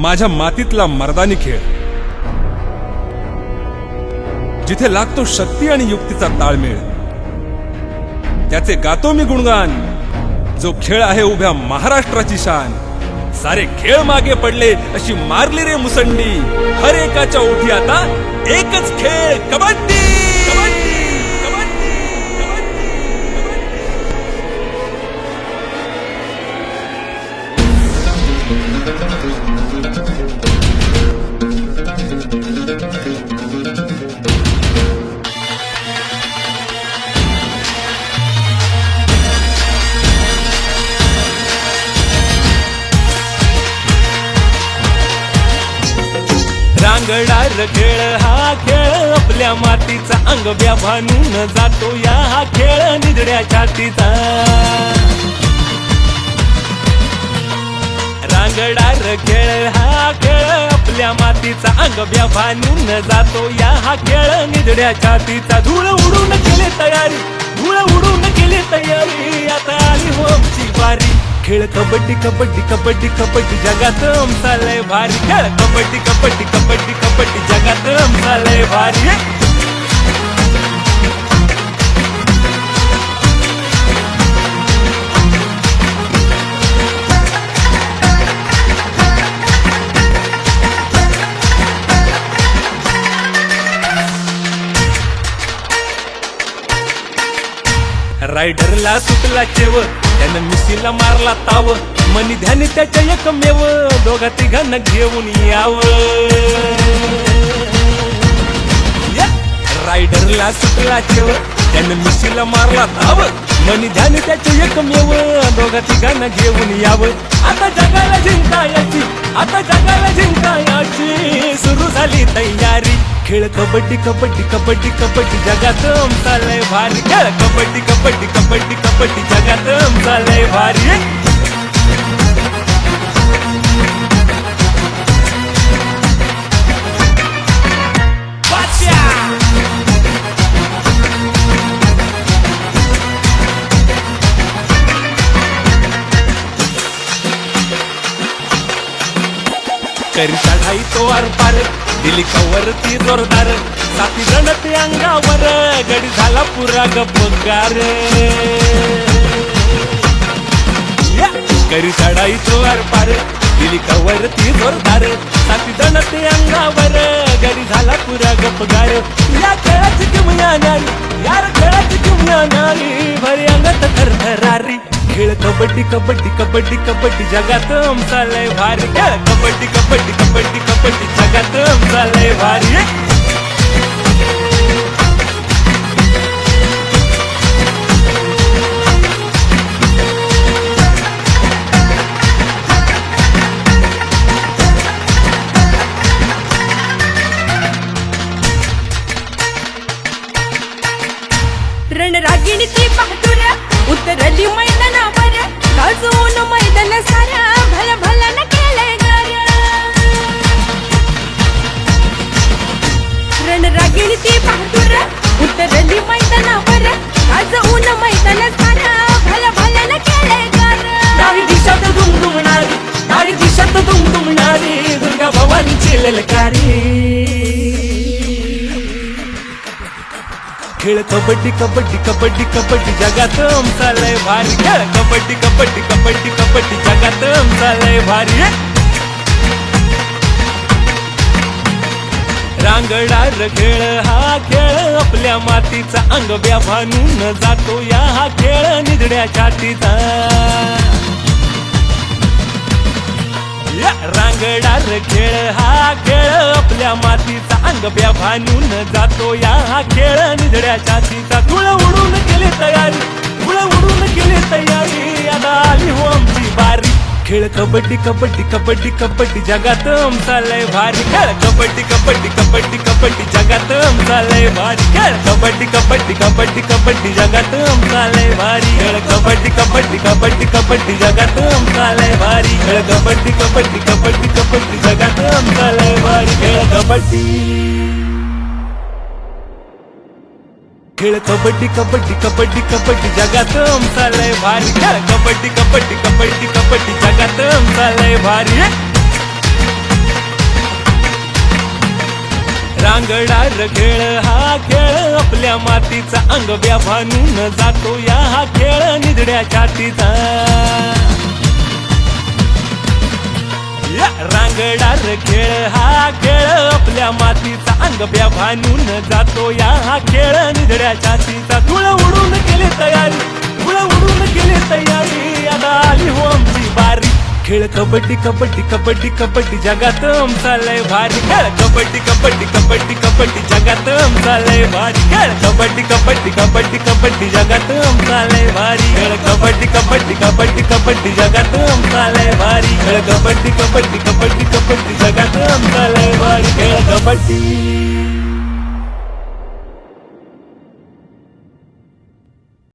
माझ्या मातीतला मर्दानी खेळ. जिथे लागतो शक्ती आणि युक्तीचा ताळमेळ. त्याचे गातो मी गुणगान. जो खेळ आहे उभ्या महाराष्ट्राची शान. सारे खेळ मागे पडले अशी मारली रे मुसंडी. हर एकाच्या ओठी आता एकच खेळ कबड्डी! रांगडार खेळ हा खेळ आपल्या मातीचा अंग व्याभानून जातो या हा खेळ निधड्या छातीचा. रांगडार खेळ हा खेळ आपल्या मातीचा अंग व्याभानून जातो. या हा खेळ निधड्या छातीचा धूळ उडून केले तयारी धूळ उडून केली तयारी. आता आली हो आमची वारी. खेळ कबड्डी कबड्डी कबड्डी कबड्डी जगात आमचा लय भारी. खेळ कबड्डी कबड्डी कबड्डी कबड्डी जगात आमचा लय भारी. रायडरला सुटला चेव त्यानं मिशीला मारला ताव. मनी ध्यानी त्याच्या एकमेव दोघा तिघांना घेऊन याव. रायडरला सुटला चेव त्यानं मिशीला मारला ताव. मनी ध्यानी त्याच्या एकमेव दोघा तिघांना घेऊन याव. आता जगाला जिंकायची आता जगाला जिंकायची. सुरू झाली तयारी. खेळ कबड्डी कबड्डी कबड्डी कबड्डी जगात आमचा भारी. खेळ कबड्डी कबड्डी कबड्डी कबड्डी जगात आमचा भारी. करी चढाई तो आर पार. दिली कवर ती जोरदार. साथी जण ते अंगावर. गडी झाला पुरा गपगार करी चढाई तो आर पार. दिली कवर ती जोरदार. साथी जण ते अंगावर. गडी झाला पुरा गपगार या खेळाची किमया नारी यार खेळाची किमया नारी भरी अंगात थरथरारी. खेळ कबड्डी कबड्डी कबड्डी कबड्डी जगात आमचा लय भारी खेळ. कबड्डी कबड्डी कबड्डी कबड्डी जगात आमचा लय भारी. रणरागिणी ती बहादुर उतरली मै खेळ कबड्डी कबड्डी कबड्डी कबड्डी जगात आमचा लय भारी. खेळ कबड्डी कबड्डी कबड्डी कबड्डी जगात आमचा लय भारी. रांगडार खेळ हा खेळ आपल्या मातीचा अंग व्याभानून जातो या हा खेळ निधड्या छातीचा. या रांगडार खेळ हा खेळ आपल्या मातीचा अंगब्या व्याभानून जातो या हा खेळ निधड्या छातीचा धुळ उडून गेले तयार कबड्डी कबड्डी कबड्डी कबड्डी जगात आमचा लय भारी खेळ कबड्डी कबड्डी कबड्डी कबड्डी जगात लय भारी खेळ कबड्डी कबड्डी कबड्डी कबड्डी जगात लय भारी खेळ कबड्डी कबड्डी कबड्डी कबड्डी जगात लय भारी खेळ कबड्डी कबड्डी कबड्डी कबड्डी जगात लय भारी खेळ कबड्डी खेळ कबड्डी कबड्डी कबड्डी कबड्डी जगात चालय भारी. खेळ कबड्डी कबड्डी कबड्डी कबड्डी जगात चालय भारी. रांगणार खेळ हा खेळ आपल्या मातीचा अंग व्यापानून जातो या हा खेळ निधड्या छातीचा. रांगडार खेळ हा खेळ आपल्या मातीचा अंग व्याभानून जातो या हा खेळ. निधड्या छातीचा धुळ उडून केली तयारी धुळ उडून केली तयारी. आता आली हो आमची बारी. खेळ कबड्डी कबड्डी कबड्डी कबड्डी जगात आमचा लय भारी. खेळ कबड्डी कबड्डी कबड्डी कबड्डी जगात आमचा लय भारी. खेळ कबड्डी कबड्डी कबड्डी कबड्डी जगात आमचा लय भारी. खेळ कबड्डी कबड्डी कबड्डी कबड्डी जगात आमचा लय खेळ कबड्डी कबड्डी कबड्डी कबड्डी जगात आमचा लय भारी खेळ कबड्डी